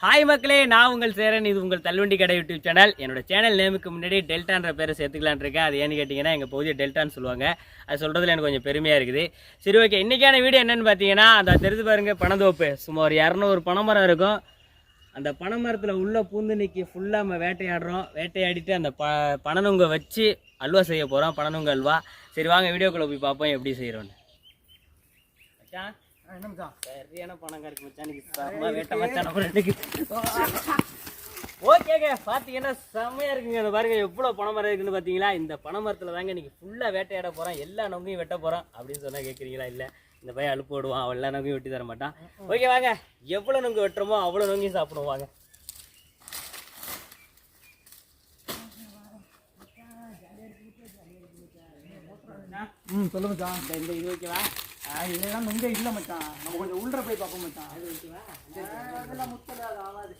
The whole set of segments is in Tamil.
ஹாய் மக்களே. நான் உங்கள் சேரன். இது உங்கள் தள்ளுவண்டி கடை யூடியூப் சேனல். என்னோட சேனல் நேமுக்கு முன்னாடி டெல்டான்ற பேரை சேர்த்துக்கலான் இருக்கேன். அது ஏன்னு கேட்டிங்கன்னா எங்கள் பகுதியை டெல்டான்னு சொல்லுவாங்க. அது சொல்கிறதுல எனக்கு கொஞ்சம் பெருமையாக இருக்குது. சரி ஓகே இன்றைக்கான வீடியோ என்னென்னு பார்த்தீங்கன்னா அந்த தெரிஞ்சு பாருங்கள் பனந்தோப்பு. சும்மா ஒரு இரநூறு பனைமரம் இருக்கும். அந்த பனைமரத்தில் உள்ளே பூந்து நிற்கி ஃபுல்லாக நம்ம வேட்டையாடுறோம். வேட்டையாடிட்டு அந்த ப பனநுங்க வச்சு அல்வா செய்ய போகிறோம் பனநுங்க அல்வா. சரி வாங்க வீடியோக்குள்ளே போய் பார்ப்போம் எப்படி செய்கிறோன்னு மச்சான். மச்சான்? சரியான பணம் மச்சானுக்கு செம்ம வேட்டை மச்சான் ரெண்டுக்கு ஓகேங்க பார்த்தீங்கன்னா செம்மையாக இருக்குங்க. அந்த பாருங்க எவ்வளோ பனை மரம் இருக்குன்னு பார்த்தீங்களா இந்த பனை மரத்தில் தாங்க இன்னைக்கு ஃபுல்லாக வேட்டையாட போகிறோம் எல்லா நோங்கையும் வெட்ட போகிறோம் அப்படின்னு சொன்னால் கேட்குறீங்களா இல்லை. இந்த பையன் அழுப்பு விடுவான் அவன் எல்லா நோங்கையும் வெட்டி தர மாட்டான். ஓகே வாங்க. எவ்வளோ நொங்கு வெட்டுறோமோ அவ்வளோ நொங்கையும் சாப்பிடுவோம். ம் சொல்லு மச்சான். இந்த இந்த இது ஓகேவா இதெல்லாம் இங்கே இல்லை மச்சான். நம்ம கொஞ்சம் உள்ள போய் பார்ப்போம் மச்சான். அது ஓகேவா அதெல்லாம் முத்தல அது ஆகாது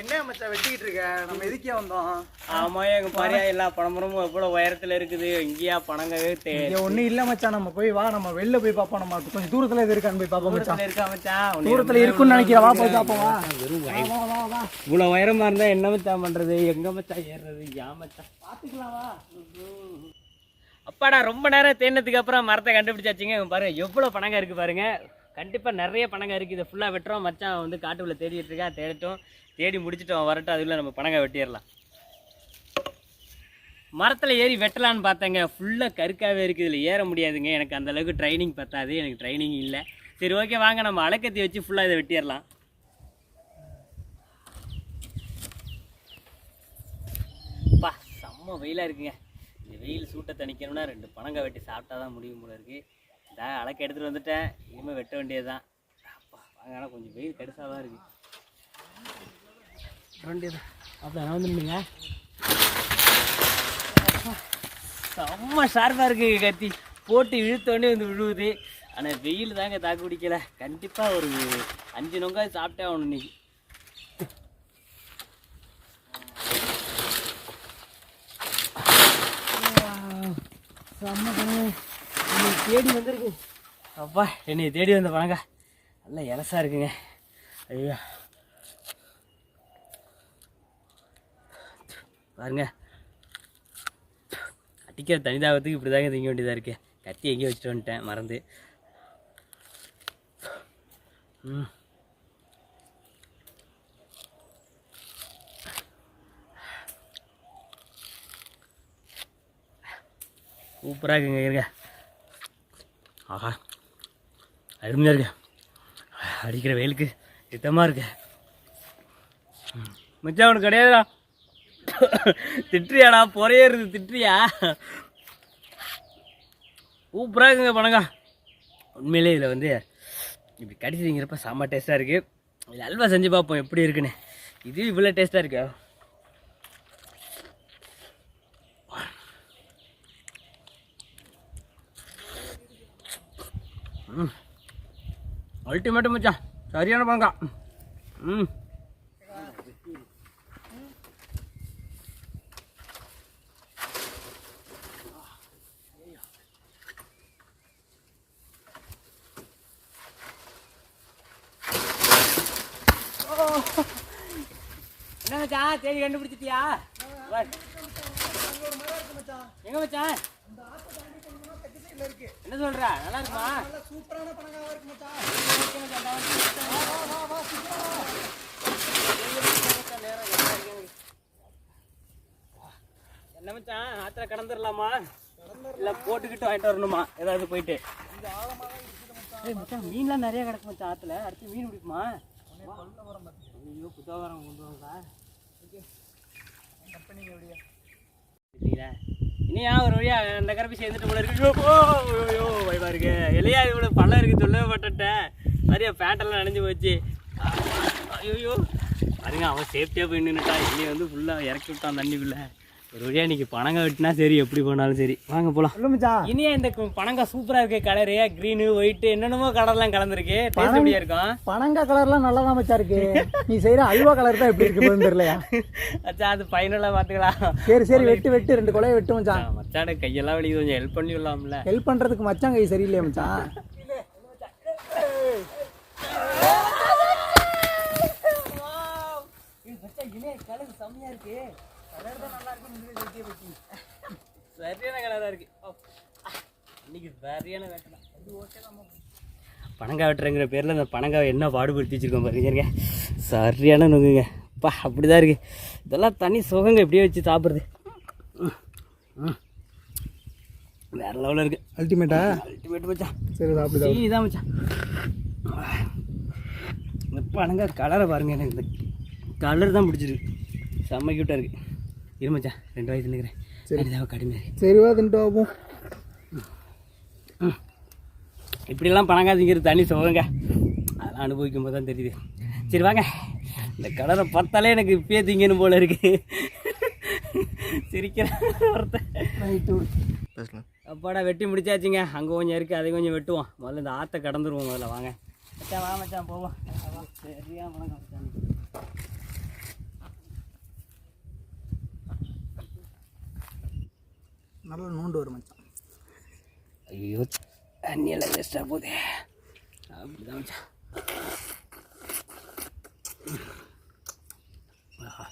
என்ன மச்சான் வெட்டிக்கிட்டு இருக்க? நம்ம எதுக்கே வந்தோம்? ஆமாம் எங்கள் பாரியா எல்லா பனைமரமும் எவ்வளோ உயரத்தில் இருக்குது? இங்கேயா பணங்கவே ஒண்ணும் இல்ல மச்சான் நம்ம போய் வா நம்ம வெளில போய் பார்ப்போம் நம்ம கொஞ்சம் தூரத்துல எது இருக்கான்னு போய் பார்ப்போம் மச்சான். இருக்கா மச்சான்? உன்னை தூரத்துல இருக்குன்னு நினைக்கிறேன் வா போய் பார்ப்போம் வா. வெறும் வா, வா வா வா. இவ்வளோ உயரமா இருந்தா என்ன மச்சான் பண்றது? எங்க மச்சான் ஏறுறது? ஏன் மச்சான்? பார்த்துக்கலாம் வா. அப்பாடா ரொம்ப நேரம் தேடினதுக்கு அப்புறம் மரத்தை கண்டுபிடிச்சாச்சுங்க. பாருங்க எவ்வளோ பணங்க இருக்கு பாருங்க. கண்டிப்பாக நிறைய பணங்க இருக்குது இதை ஃபுல்லாக வெட்டுறோம். மச்சான் வந்து காட்டுக்குள்ளே தேடிட்டு இருக்கா தேடட்டும். தேடி முடிச்சுட்டு அவன் வரட்டும். அதுக்குள்ளே நம்ம பணங்க வெட்டிடலாம். மரத்தில் ஏறி வெட்டலான்னு பார்த்தேங்க. ஃபுல்லாக கருக்காகவே இருக்குது இதில் ஏற முடியாதுங்க. எனக்கு அந்தளவுக்கு ட்ரைனிங் பத்தாது. எனக்கு ட்ரைனிங் இல்லை. சரி ஓகே வாங்க. நம்ம அலக்கத்தி வச்சு ஃபுல்லாக இதை வெட்டிடலாம். பா செம்ம வெயிலாக இருக்குங்க. இந்த வெயில் சூட்டை தணிக்கணும்னா ரெண்டு பனங்க வெட்டி சாப்பிட்டா தான் முடியும் போல இருக்குது இந்த அலக்க எடுத்துகிட்டு வந்துட்டேன். இனிமேல் வெட்ட வேண்டியது தான் அப்பா வாங்க ஆனால் கொஞ்சம் வெயில் கடுசாக தான் இருக்கு. வெட்ட வேண்டியது. அப்போ நான் வந்துருந்தீங்க? செம்ம ஷார்ப்பாக இருக்கு கத்தி. போட்டு இழுத்தோடனே வந்து விழுவுது. ஆனால் வெயில் தாங்க தாக்கு பிடிக்கல. கண்டிப்பாக ஒரு அஞ்சு நொங்காய் சாப்பிட்டே ஆகணும் இன்னைக்கு செம்ம பணங்க என்னை தேடி வந்திருக்கு. அப்பா என்னை தேடி வந்த பழங்க நல்லா இலசா இருக்குங்க. ஐயா. பாருங்க. அடிக்கிற தனிதாகத்துக்கு இப்படி தாங்க திங்க வேண்டியதாக இருக்கேன் கத்தி எங்கேயோ வச்சுட்டு வந்துட்டேன் மறந்து. ம். சூப்பராக இருக்குங்க இருங்க. ஆஹா அருமையாக இருக்கு. அடிக்கிற வெயிலுக்கு திட்டமாக இருக்கு. ம். மச்சான் கிடையாதுடா. திட்டுறியாடா பொறையேறுது திட்டுறியா? சூப்பராக இருக்குங்க பணங்க. உண்மையிலே இதில் வந்து இப்படி கடிச்சிங்கிறப்ப செம்ம டேஸ்ட்டாக இருக்குது இதில் அல்வா செஞ்சு பார்ப்போம் எப்படி இருக்குன்னு. இது இவ்வளோ டேஸ்ட்டாக இருக்கா. ம். அல்டிமேட்டு மச்சான் சரியான பங்கா. ம். என்ன மச்சான் தேடி கண்டுபிடிச்சிட்டியா? வா. எங்க மச்சான் என்ன சொல்ற? நல்லா இருக்குமா? சூப்பரான பணங்காவா இருக்கு மச்சான். என்ன மச்சான்? ஆத்துல கடந்துடலாமா இல்ல போட்டுக்கிட்டு வாங்கிட்டு வரணுமா? ஏதாவது போயிட்டு. மச்சான். மீன்லாம் நிறைய கிடக்கு மச்சான் ஆத்துல. அடுத்து மீன் பிடிக்குமா? ஐயோ புத்தகரம் கொண்டு வாங்க இல்லைங்களா இனியா ஒரு வழியா அந்த கரப்பி சேர்ந்துட்டு போல இருக்கு. ஐயோ, ஐயோ, பயமா இருக்கு இல்லையா இவ்வளோ பள்ளம் இருக்கு சொல்லவே மாட்டேன் நிறைய பேண்டெல்லாம் நனைஞ்சு போச்சு. ஐயோ பாருங்க அவன் சேஃப்டியாக போய் நின்றுட்டான் என்னை வந்து ஃபுல்லாக இறக்கி விட்டான் தண்ணிக்குள்ளே ஒரு வழியாக இன்னைக்கு பனங்காய் வெட்டினா சரி எப்படி போனாலும் சரி. வாங்க போகலாம் சொல்லு மச்சான். இனியா இந்த கு- பனங்காய் சூப்பராக இருக்கு. கலரு க்ரீனு ஒயிட்டு என்னென்னமோ கலர்லாம் கலந்துருக்கு. டேஸ்ட் எப்படியா இருக்கும்? பனங்கா கலர்லாம் நல்லா தான் மச்சான் இருக்கு. நீ செய்யற அல்வா கலர் தான் எப்படி இருக்கு தெரியலையா? அச்சா அது ஃபைனலாக பார்த்துக்கலாம். சரி சரி வெட்டு வெட்டு ரெண்டு கொலையை வெட்டு மச்சான். மச்சாட கையெல்லாம் வலி கொஞ்சம் ஹெல்ப் பண்ணி விடலாம்ல. ஹெல்ப் பண்றதுக்கு மச்சான் கை சரியில்லையா மச்சான்? சரியான கலராக இருக்கு. இன்னைக்கு சரியான வேட்டலாம் பனங்காய் வெட்டுறங்கிற பேரில் இந்த பனங்காய் என்ன பாடுபடுத்தி வச்சிருக்கோம் பாருங்க. சரியான நொங்குங்க. பா அப்படிதான் இருக்கு. இதெல்லாம் தனி சுகங்க எப்படியே வச்சு சாப்பிட்றது. வேற லெவலில் இருக்கு. அல்டிமேட்டா அல்டிமேட் மச்சான். சரி சாப்பிடுதா சீனி தான் மச்சான். இந்த பனங்காய் கலரை பாருங்க எனக்கு இந்த கலர் தான் பிடிச்சிருக்கு. செம்ம க்யூட்டாக இருக்கு. இரு மச்சான் ரெண்டு வயசு நிற்கிறேன் சரி. கடுமையாக இருக்கு சரி வா தின்ட்டு பார்ப்போம் இப்படிலாம் பணங்காய் திங்கிறது தனி சுகங்க அதெல்லாம் அனுபவிக்கும் போது தான் தெரியுது. சரி வாங்க. இந்த கலரை பார்த்தாலே எனக்கு இப்பயே திங்கணும் போல இருக்கு. சிரிக்கிற ஒருத்தன் ரைட்டு அப்பாடா வெட்டி முடிச்சாச்சுங்க. அங்கே கொஞ்சம் இருக்குது அதை கொஞ்சம் வெட்டுவோம். முதல்ல இந்த ஆற்றை கடந்துருவோம் முதல்ல. வாங்க. மச்சான் வா மச்சான் போவோம். சரியா வணக்கம் நல்லா நோண்டு வரும் மச்சான். ஐயோ தண்ணியெல்லாம் வேஸ்ட்டாக போகுது. அப்படிதான் மச்சான். ஒம்பது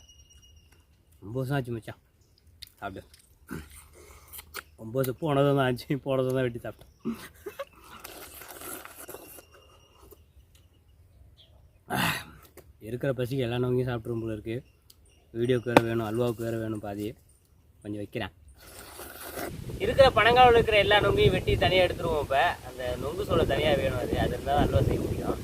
ரொம்ப வருஷம் ஆச்சு மச்சான். சாப்பிட்டு ரொம்ப வருஷம் போனதும் தான் ஆச்சு போனதும் தான் வெட்டி சாப்பிட்டேன். இருக்கிற பசிக்கு எல்லா நோங்கியும் சாப்பிட்ரும் போல இருக்குது வீடியோக்கு வேறு வேணும் அல்வாவுக்கு வேறு வேணும் பாதி. கொஞ்சம் வைக்கிறேன். இருக்கிற பனங்காவில் இருக்கிற எல்லா நொங்கையும் வெட்டி தனியாக எடுத்துருவோம் இப்போ. அந்த நொங்கு சோளை தனியாக வேணும் அது. அது இருந்தால் அல்வா செய்ய முடியும்.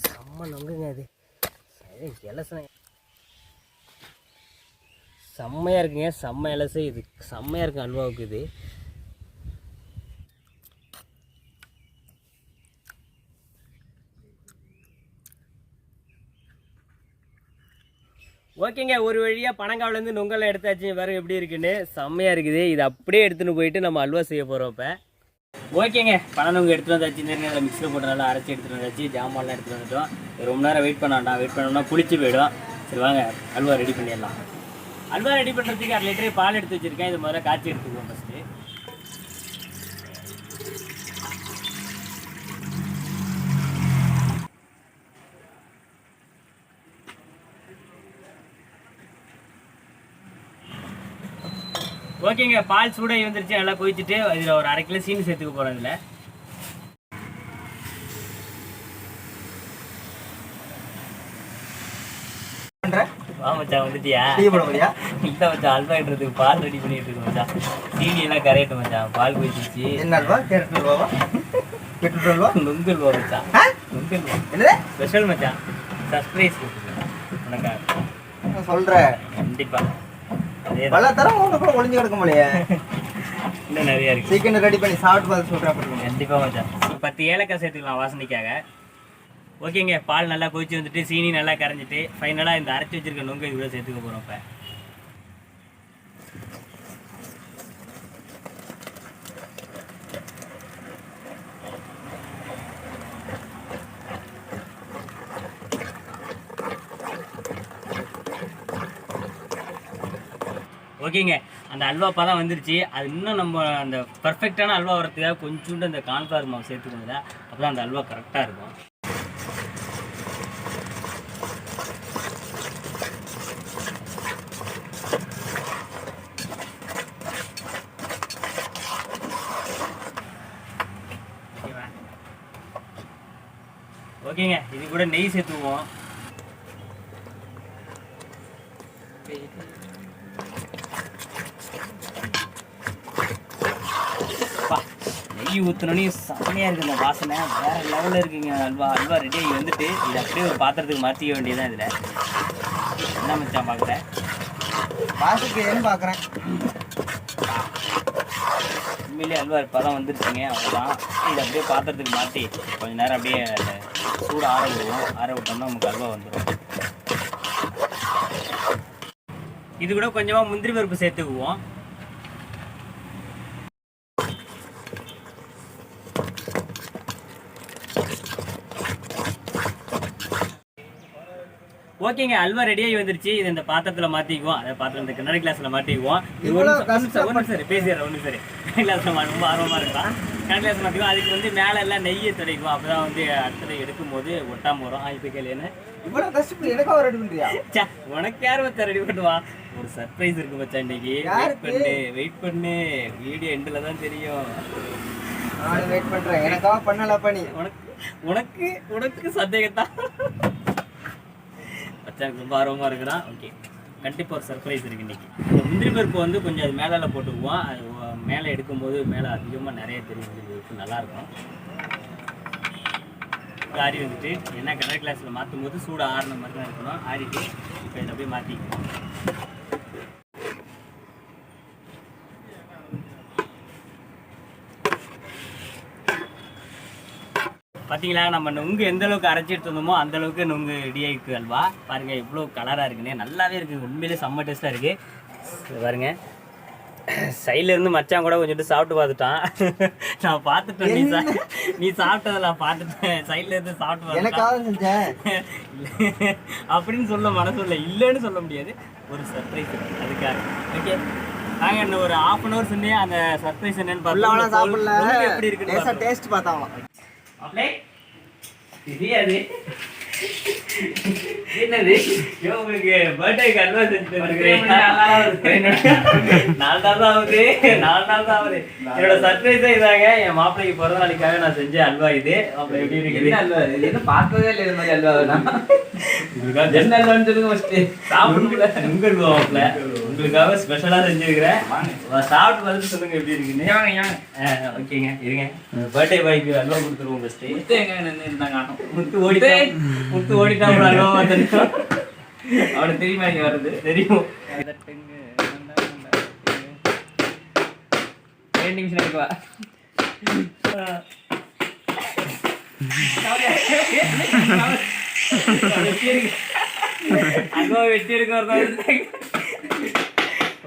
செம்ம நொங்குங்க அது. சரி இலசனை செம்மையாக இருக்குங்க. செம்ம எலசை இது. செம்மையாக இருக்கு அல்வாவுக்கு இது. ஓகேங்க ஒரு வழியாக பனங்காவிலேருந்து நுங்கெல்லாம் எடுத்தாச்சு வேறு எப்படி இருக்குன்னு. செம்மையாக இருக்குது. இது அப்படியே எடுத்துன்னு போயிட்டு நம்ம அல்வா செய்ய போகிறோம் இப்போ. ஓகேங்க பணம் நுங்க எடுத்துகிட்டு வந்தாச்சு. இந்த நேரம் மிக்ஸில் போட்டு நல்லா அரைச்சி எடுத்துகிட்டு வந்தாச்சு. ஜாமான்லாம் எடுத்துகிட்டு வந்துட்டோம். ரொம்ப நேரம் வெயிட் பண்ண வேண்டாம். வெயிட் பண்ணோம்னா புளிச்சு போயிடும். சரி வாங்க அல்வா ரெடி பண்ணிடலாம். அல்வா ரெடி பண்ணுறதுக்கு அரை லிட்டரே பால் எடுத்து வச்சுருக்கேன். இது முதல்ல காய்ச்சி எடுத்துக்குவோம் ஃபஸ்ட்டு ஓகேங்க பால் சூடாகி வந்துருச்சு நல்லா கொதிச்சுட்டு இதில் ஒரு அரை கிலோ சீனி சேர்த்துக்க போகிறோம் இதில். மச்சான் வந்துட்டியா? இல்லை மச்சான் அல்வாயிடுறதுக்கு பால் ரெடி பண்ணிட்டு இருக்கோம் மச்சான். சீனி எல்லாம் கரையட்டும் மச்சான். பால் கொதிச்சிச்சு என்ன அல்வா? கேரட் அல்வாவா? பீட்ரூட் அல்வா? நுங்கு அல்வா மச்சான்? நுங்கு அல்வா. என்னது? ஸ்பெஷல் மச்சான். சர்ப்ரைஸ் உனக்காக நான் சொல்ற கண்டிப்பா. பல தரம் உனக்குள்ள ஒளிஞ்சு கிடக்க முடியே இன்னும் நிறைய இருக்கு. சீக்கிரம் ரெடி பண்ணி சாப்பிட்டு பார்த்து சொல்றேன் அப்புறம் கண்டிப்பா மச்சான். பத்து ஏலக்காய் சேர்த்துக்கலாம் வாசனைக்காக. ஓகேங்க பால் நல்லா கொதிச்சு வந்துட்டு சீனி நல்லா கரைஞ்சிட்டு ஃபைனலாக இந்த அரைச்சி வச்சிருக்க நுங்கு இவ்வளோ சேர்த்துக்க போகிறோம் இப்போ. ஓகேங்க. அந்த அல்வா பதம் வந்துருச்சு. அது இன்னும் நம்ம அந்த பர்ஃபெக்டான அல்வா வரதுக்காக கொஞ்சோண்டு அந்த கார்ன்ஃப்ளவர் மாவு சேர்த்துக்கோங்க அப்போ அந்த அல்வா கரெக்டாக இருக்கும். ஓகேங்க. இது கூட நெய் சேர்த்துக்குவோம். நெய் ஊற்றினோடனே செம்மையாக இருக்குது இந்த வாசனை. வேற லெவலில் இருக்குங்க அல்வா. அல்வா ரெடி ஆகி வந்துட்டு இது அப்படியே ஒரு பாத்திரத்துக்கு மாற்றிக்க வேண்டியதுதான் இதில். என்ன மச்சான் பார்க்குறேன் வாசுக்கு ஏன்னு பாக்குறேன். உண்மையிலேயே அல்வா இப்போ தான் வந்துருச்சுங்க அவ்வளோதான் இது அப்படியே பாத்திரத்துக்கு மாற்றி கொஞ்ச நேரம் அப்படியே சூடு ஆற விடுவோம். ஆற விட்டோம்னா நமக்கு அல்வா வந்துடும் இது கூட கொஞ்சமாக முந்திரி பருப்பு சேர்த்துக்குவோம். ஓகேங்க அல்வா ரெடியாகி வந்துருச்சு. இது இந்த பாத்திரத்தில் மாற்றிக்குவோம் அதை பாத்திரம் இந்த கண்ணாடி கிளாஸில் மாற்றிக்குவோம் இது ஒன்று சரி பேசிடுறேன் ஒன்று சரி. கண்ணாடி கிளாஸில் ரொம்ப ஆர்வமாக இருக்கலாம் கண்ணாடி கிளாஸ் மாற்றிக்குவோம் அதுக்கு வந்து மேலே எல்லாம் நெய்யை துடைக்கும் அப்போ தான் வந்து அடுத்தது எடுக்கும் போது ஒட்டாம வரும். இப்போ கேள்வி என்ன? இவ்வளவு கஷ்டப்பட்டு எனக்காக ரெடி பண்றியா? ச்சே, உனக்கு யார் மத்த ரெடி பண்ணுவா? ஒரு சர்ப்ரைஸ் இருக்கு மச்சான் இன்னைக்கு. வெயிட்? பண்ணு வெயிட் பண்ணு. வீடியோ எண்டில் தான் தெரியும். நான் வெயிட் பண்றேன். எனக்காக பண்ணலப்பா நீ. உனக்கு உனக்கு உனக்கு சந்தேகத்தான் மச்சானுக்கு ரொம்ப ஆர்வமாக இருக்கிறான். ஓகே கண்டிப்பாக ஒரு சர்ப்ரைஸ் இருக்கு இன்னைக்கு. இந்த முந்திரி பருப்பு வந்து கொஞ்சம் அது மேலே போட்டுக்குவோம். அது மேலே எடுக்கும்போது மேலே அதிகமாக நிறைய தெரியும். முந்திரி பருப்பு நல்லாயிருக்கும். ஆரி வந்துட்டு ஏன்னா கலர் கிளாஸில் மாற்றும் போது சூடு ஆறின மாதிரி தான் இருக்கணும். ஆறிட்டு இப்போ இதை அப்படியே மாற்றிக்குவோம் பார்த்தீங்களா நம்ம நுங்கு எந்த அளவுக்கு அரைச்சி எடுத்து வந்தோமோ அந்த அளவுக்கு நுங்கு ஆயிருக்கு அல்வா. பாருங்க இவ்வளோ கலராக இருக்குன்னே. நல்லாவே இருக்குது உண்மையிலே செம்ம டேஸ்ட்டாக இருக்குது பாருங்க. சைடுல இருந்து மச்சான் கூட கொஞ்சம் சாப்பிட்டு பார்த்துட்டான். நான் பார்த்துட்டேன் நீ சா நீ சாப்பிட்டதை நான் பார்த்துட்டேன். சைடுல இருந்து சாப்பிட்டு இல்ல. அப்படின்னு சொல்ல மனசு இல்லை. இல்லைன்னு சொல்ல முடியாது. ஒரு சர்ப்ரைஸ் அதுக்காக. ஓகே நாங்கள் இன்னும் ஒரு ஹாஃப் அன் ஹவர் சொன்னே அந்த சர்ப்ரைஸ் என்னன்னு பார்த்தோம் எப்படி பார்த்தோம். டேஸ்ட் பார்த்தாவலாம் மாப்ளே, தெரியாது. என்னது? உங்களுக்கு பர்த்டேக்கு அல்வா செஞ்சு நாலு நாள் தான் ஆகுது. நாலு நாள் தான் ஆகுது. என்னோட சர்ப்ரைஸே இதாங்க என் மாப்பிள்ளைக்கு பிறந்த நாளைக்காக நான் செஞ்ச அல்வா இது. மாப்பிள்ளை எப்படி இருக்குது? அல்வா? இது? என்ன இல்லை மாதிரி அல்வா. உங்களுக்காக என்ன அல்வான்னு சொல்லுங்க மாப்பிள்ள உங்களுக்காக ஸ்பெஷலா செஞ்சிருக்கிறேன். வா, சாப்பிட்டு பார்த்துட்டு சொல்லுங்க எப்படி இருக்குன்னு ஓகேங்க இருங்க. பர்த்டே பாய்க்கு அல்வா கொடுத்துருவோம் ஃபர்ஸ்ட் முத்து எங்க இருந்தாங்க? காணோம். முத்து ஓடிட்டான் முத்து. ஓடிட்டான் அப்புறம் அல்வா தெரியும் அவனுக்கு தெரியுமா இங்க வருது தெரியும். ரெண்டு நிமிஷம் இருக்கு வா அல்வா வெட்டி எடுக்க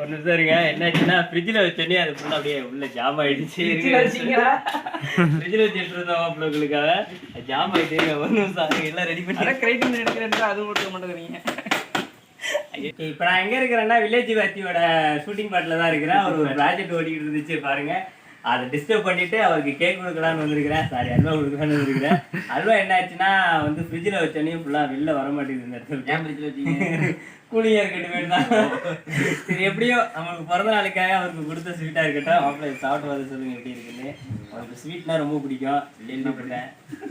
நிமிஷம் இருங்க. என்னாச்சுன்னா ஃப்ரிட்ஜில் வச்சோன்னே அது ஃபுல்லாக அப்படியே உள்ள ஜாம் ஆயிடுச்சு. ஃப்ரிட்ஜில் வச்சுட்டு இருந்தோம் மாப்பிள்ளைகளுக்காக ஜாம் ஆயிட்டு நிமிஷம் ஆகுங்க, எல்லாம் ரெடி பண்ணி அதான் கிரைட் பண்ணி எடுக்கிறேன் அது மட்டும் மாட்டேங்கிறீங்க. இப்போ நான் எங்க இருக்கிறேன்னா வில்லேஜ் வாத்தியோட ஷூட்டிங் பாட்டில் தான் இருக்கிறேன். அவர் ஒரு ப்ராஜெக்ட் ஓடிக்கிட்டு இருந்துச்சு பாருங்க. அதை டிஸ்டர்ப் பண்ணிட்டு அவருக்கு கேக் கொடுக்கலான்னு வந்திருக்கிறேன். சாரி அல்வா கொடுக்கலான்னு வந்திருக்கிறேன். அல்வா என்ன ஆச்சுன்னா வந்து ஃப்ரிட்ஜில் வச்சோன்னே ஃபுல்லாக வெளில வர மாட்டேங்குது இந்த இடத்துல. ஏன் ஃப்ரிட்ஜில் வச்சீங்க. கூலிங்காக இருக்கட்டும் வேண்டாம் சரி எப்படியோ நம்மளுக்கு பிறந்த நாளுக்காக அவருக்கு கொடுத்த ஸ்வீட்டாக இருக்கட்டும். மாப்பிள்ளை சாப்பிட்டு பார்த்து சொல்லுங்க எப்படி இருக்குன்னு. அவருக்கு ஸ்வீட்னா ரொம்ப பிடிக்கும். கேள்விப்பட்டேன்.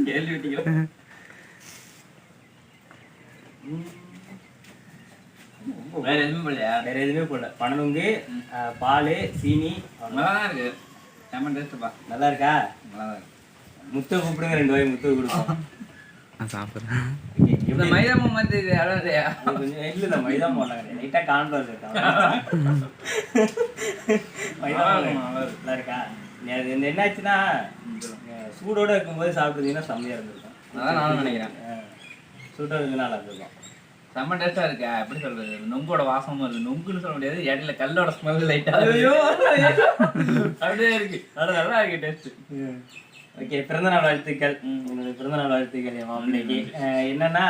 கேள்வி விட்டீங்களா வேற எதுவும் இல்லையா வேற எதுவுமே போடல. பனநுங்கு அஹ், பால் சீனி நல்லா தான் இருக்கு. செம்ம டேஸ்ட்டுப்பா நல்லா இருக்கா நல்லா தான் இருக்கு. முத்தை கூப்பிடுங்க ரெண்டு வாய் முத்து கொடுப்போம். Okay, இந்த மைதா மாவு மாதிரி இது கொஞ்சம் இல்ல இல்ல மைதா போடலாம் லைட்டா கான்ஃபிளவர் இருக்கா மைதா நல்லா மாவு இருக்கா? அது இந்த என்னாச்சுன்னா சூடோட இருக்கும்போது சாப்பிட்டீங்கன்னா செம்மையா இருந்திருக்கும். அதான் நானும் நினைக்கிறேன். சூடோட நல்லா இருந்திருக்கும். செம்ம டேஸ்டா இருக்கா. எப்படி சொல்றது? நொங்கோட வாசமும் இருக்கு நொங்குன்னு சொல்ல முடியாது. இடையில கல்லோட ஸ்மெல் லைட்டா அப்படியே இருக்கு. அது நல்லா இருக்கு டேஸ்ட் ஓகே பிறந்தநாள் வாழ்த்துக்கள். உங்களுடைய பிறந்தநாள் வாழ்த்துக்கள் என் மாப்பிள்ளைக்கு. என்னன்னா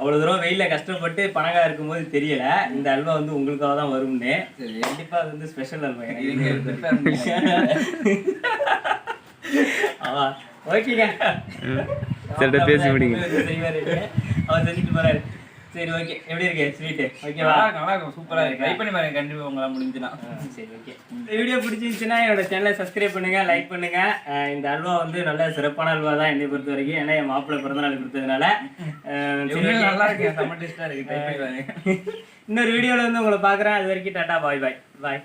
அவ்வளவு தூரம் வெயில்ல கஷ்டப்பட்டு பணங்கா இருக்கும்போது தெரியல. இந்த அல்வா வந்து உங்களுக்காக தான் வரும்னு. சரி. கண்டிப்பா அது வந்து ஸ்பெஷல் அல்வா எனக்கு. ஓகேங்க. பேசி முடிங்க. செய்வாரு. அவர் செஞ்சுட்டு போறாரு. சரி ஓகே எப்படி இருக்கு? ஸ்வீட் ஓகேவா நல்லா இருக்கு, நல்லா இருக்கும் சூப்பரா இருக்கு. ட்ரை பண்ணி பாருங்க. கண்டிப்பா உங்களால முடிஞ்சுனா சரி ஓகே இந்த வீடியோ பிடிச்சிருந்துச்சுன்னா என்னோட சேனலை சப்ஸ்கிரைப் பண்ணுங்க லைக் பண்ணுங்க. இந்த அல்வா வந்து நல்ல சிறப்பான அல்வா தான் என்னை பொறுத்த வரைக்கும். ஏன்னா என் மாப்பிள்ளை பிறந்தநாள் கொடுத்ததுனால. நல்லா இருக்கு. செம்ம டேஸ்டா இருக்கு. ட்ரை பண்ணி பாருங்க. இன்னொரு வீடியோல வந்து உங்களை பார்க்குறேன். அது வரைக்கும் டாட்டா பாய் பாய். பாய்